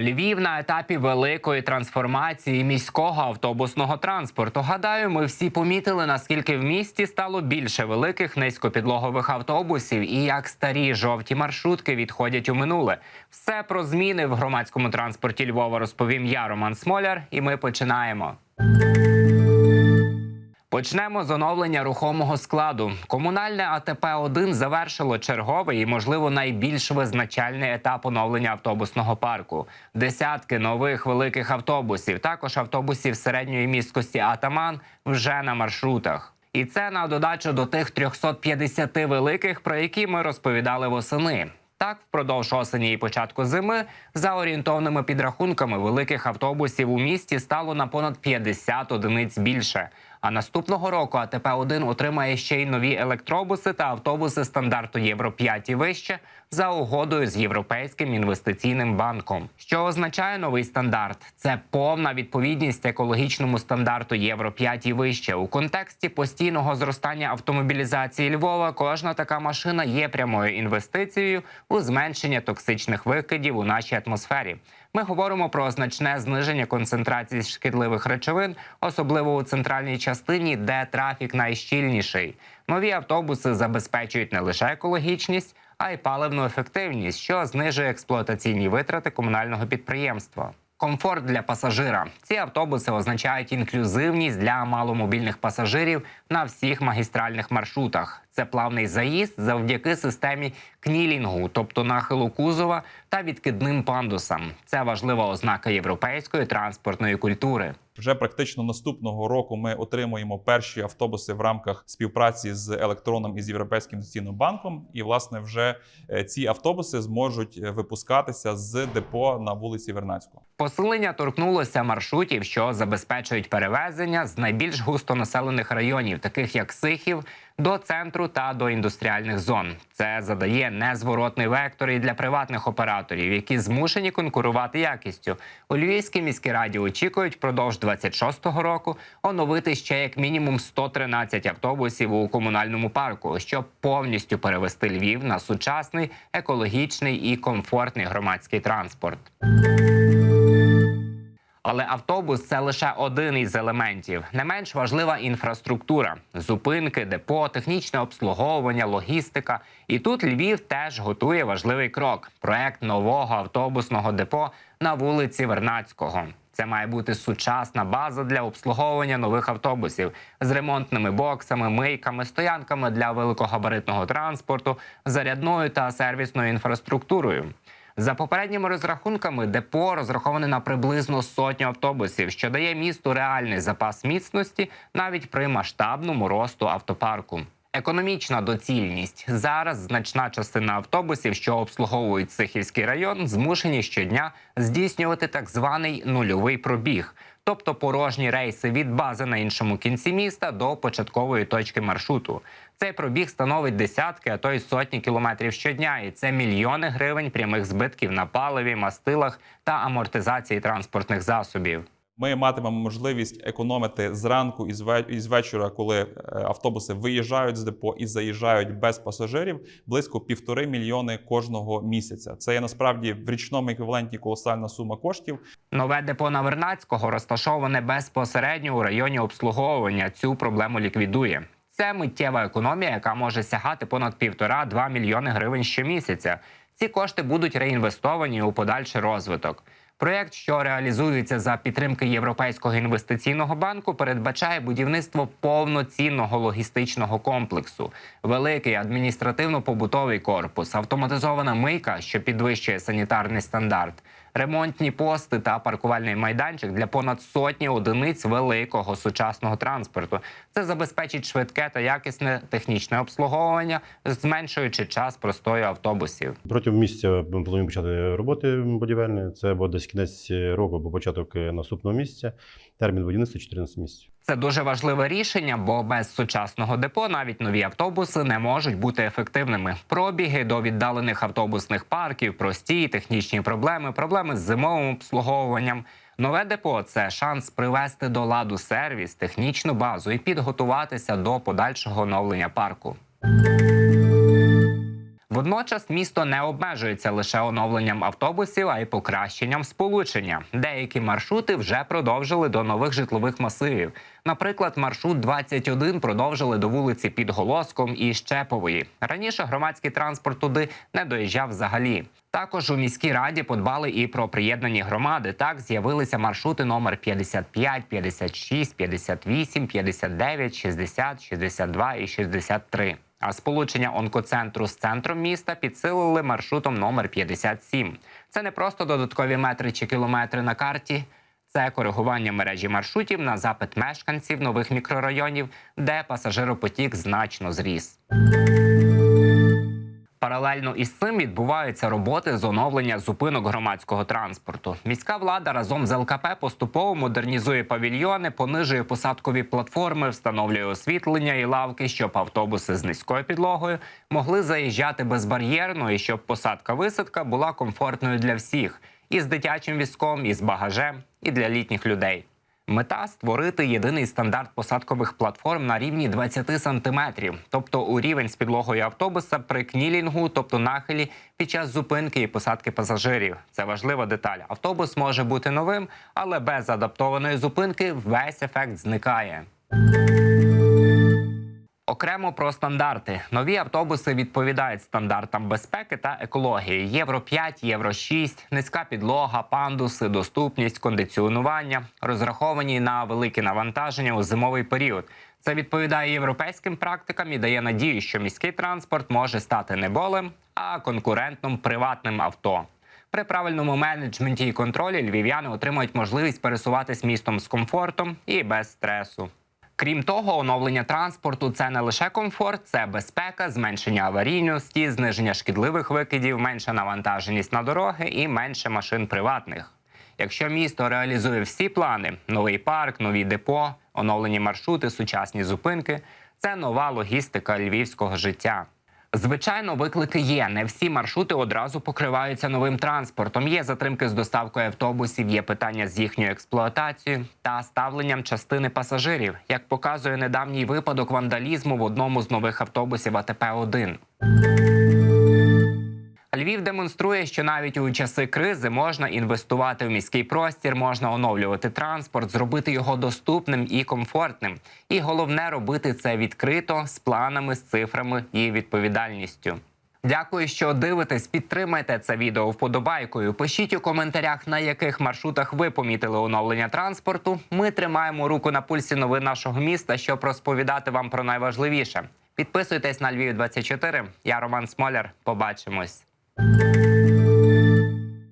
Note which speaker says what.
Speaker 1: Львів на етапі великої трансформації міського автобусного транспорту. Гадаю, ми всі помітили, наскільки в місті стало більше великих низькопідлогових автобусів і як старі жовті маршрутки відходять у минуле. Все про зміни в громадському транспорті Львова розповім я, Роман Смоляр, і ми починаємо. Почнемо з оновлення рухомого складу. Комунальне АТП 1 завершило черговий і, можливо, найбільш визначальний етап оновлення автобусного парку. Десятки нових великих автобусів, також автобусів середньої місткості Атаман вже на маршрутах. І це на додачу до тих 350 великих, про які ми розповідали восени. Так, впродовж осені і початку зими, за орієнтовними підрахунками, великих автобусів у місті стало на понад 50 одиниць більше. А наступного року АТП 1 отримає ще й нові електробуси та автобуси стандарту Євро 5 і вище за угодою з Європейським інвестиційним банком. Що означає новий стандарт? Це повна відповідність екологічному стандарту Євро 5 і вище. У контексті постійного зростання автомобілізації Львова кожна така машина є прямою інвестицією у зменшення токсичних викидів у нашій атмосфері. Ми говоримо про значне зниження концентрації шкідливих речовин, особливо у центральній частині, де трафік найщільніший. Нові автобуси забезпечують не лише екологічність, а й паливну ефективність, що знижує експлуатаційні витрати комунального підприємства. Комфорт для пасажира. Ці автобуси означають інклюзивність для маломобільних пасажирів на всіх магістральних маршрутах. Це плавний заїзд завдяки системі кнілінгу, тобто нахилу кузова та відкидним пандусам. Це важлива ознака європейської транспортної культури.
Speaker 2: Вже практично наступного року ми отримуємо перші автобуси в рамках співпраці з електроном і з Європейським інвестиційним банком. І власне вже е, ці автобуси зможуть е, випускатися з депо на вулиці Вернацького.
Speaker 1: Посилення торкнулося маршрутів, що забезпечують перевезення з найбільш густонаселених районів, таких як Сихів, до центру та до індустріальних зон. Це задає незворотний вектор і для приватних операторів, які змушені конкурувати якістю. У Львівській міській раді очікують впродовж 26-го року оновити ще як мінімум 113 автобусів у комунальному парку, щоб повністю перевести Львів на сучасний, екологічний і комфортний громадський транспорт. Але автобус це лише один із елементів. Не менш важлива інфраструктура: зупинки, депо, технічне обслуговування, логістика. І тут Львів теж готує важливий крок: проект нового автобусного депо на вулиці Вернацького. Це має бути сучасна база для обслуговування нових автобусів з ремонтними боксами, мийками, стоянками для великогабаритного транспорту, зарядною та сервісною інфраструктурою. За попередніми розрахунками, депо розраховане на приблизно сотню автобусів, що дає місту реальний запас міцності навіть при масштабному росту автопарку. Економічна доцільність зараз значна частина автобусів, що обслуговують Сихівський район, змушені щодня здійснювати так званий нульовий пробіг, тобто порожні рейси від бази на іншому кінці міста до початкової точки маршруту. Цей пробіг становить десятки, а то й сотні кілометрів щодня, і це мільйони гривень прямих збитків на паливі, мастилах та амортизації транспортних засобів.
Speaker 2: Ми матимемо можливість економити зранку і з ве- вечора, коли е, автобуси виїжджають з депо і заїжджають без пасажирів, близько півтори мільйони кожного місяця. Це є насправді в річному еквіваленті колосальна сума коштів.
Speaker 1: Нове депо на Вернацького розташоване безпосередньо у районі обслуговування. Цю проблему ліквідує. Це миттєва економія, яка може сягати понад півтора-два мільйони гривень щомісяця. Ці кошти будуть реінвестовані у подальший розвиток. Проєкт, що реалізується за підтримки Європейського інвестиційного банку, передбачає будівництво повноцінного логістичного комплексу, великий адміністративно-побутовий корпус, автоматизована мийка, що підвищує санітарний стандарт, ремонтні пости та паркувальний майданчик для понад сотні одиниць великого сучасного транспорту. Це забезпечить швидке та якісне технічне обслуговування, зменшуючи час простою автобусів.
Speaker 3: Протягом місяця ми плануємо почати роботи будівельні. Це буде десь кінець року або початок наступного місяця. Термін будівництва 14 місяців.
Speaker 1: Це дуже важливе рішення, бо без сучасного депо навіть нові автобуси не можуть бути ефективними. Пробіги до віддалених автобусних парків, прості технічні проблеми, проблеми з зимовим обслуговуванням. Нове депо це шанс привести до ладу сервіс, технічну базу і підготуватися до подальшого оновлення парку. Водночас місто не обмежується лише оновленням автобусів, а й покращенням сполучення. Деякі маршрути вже продовжили до нових житлових масивів. Наприклад, маршрут 21 продовжили до вулиці Підголоском і Щепової. Раніше громадський транспорт туди не доїжджав взагалі. Також у міській раді подбали і про приєднані громади. Так з'явилися маршрути номер 55, 56, 58, 59, 60, 62 і 63. А сполучення онкоцентру з центром міста підсилили маршрутом номер 57. Це не просто додаткові метри чи кілометри на карті. Це коригування мережі маршрутів на запит мешканців нових мікрорайонів, де пасажиропотік значно зріс. Паралельно із цим відбуваються роботи з оновлення зупинок громадського транспорту. Міська влада разом з ЛКП поступово модернізує павільйони, понижує посадкові платформи, встановлює освітлення і лавки, щоб автобуси з низькою підлогою могли заїжджати безбар'єрно і щоб посадка-висадка була комфортною для всіх і з дитячим візком, і з багажем, і для літніх людей. Мета створити єдиний стандарт посадкових платформ на рівні 20 сантиметрів, тобто у рівень з підлогою автобуса при кнілінгу, тобто нахилі, під час зупинки і посадки пасажирів. Це важлива деталь. Автобус може бути новим, але без адаптованої зупинки весь ефект зникає. Окремо про стандарти. Нові автобуси відповідають стандартам безпеки та екології: Євро 5, Євро 6, низька підлога, пандуси, доступність, кондиціонування, розраховані на великі навантаження у зимовий період. Це відповідає європейським практикам і дає надію, що міський транспорт може стати не болем, а конкурентним приватним авто. При правильному менеджменті і контролі львів'яни отримують можливість пересуватись містом з комфортом і без стресу. Крім того, оновлення транспорту це не лише комфорт, це безпека, зменшення аварійності, зниження шкідливих викидів, менша навантаженість на дороги і менше машин приватних. Якщо місто реалізує всі плани: новий парк, нові депо, оновлені маршрути, сучасні зупинки це нова логістика львівського життя. Звичайно, виклики є. Не всі маршрути одразу покриваються новим транспортом. Є затримки з доставкою автобусів, є питання з їхньою експлуатацією та ставленням частини пасажирів, як показує недавній випадок вандалізму в одному з нових автобусів АТП 1 Львів демонструє, що навіть у часи кризи можна інвестувати в міський простір, можна оновлювати транспорт, зробити його доступним і комфортним. І головне робити це відкрито з планами, з цифрами і відповідальністю. Дякую, що дивитесь. Підтримайте це відео вподобайкою. Пишіть у коментарях, на яких маршрутах ви помітили оновлення транспорту. Ми тримаємо руку на пульсі новин нашого міста, щоб розповідати вам про найважливіше. Підписуйтесь на Львів 24 Я Роман Смоляр. Побачимось. Thank you.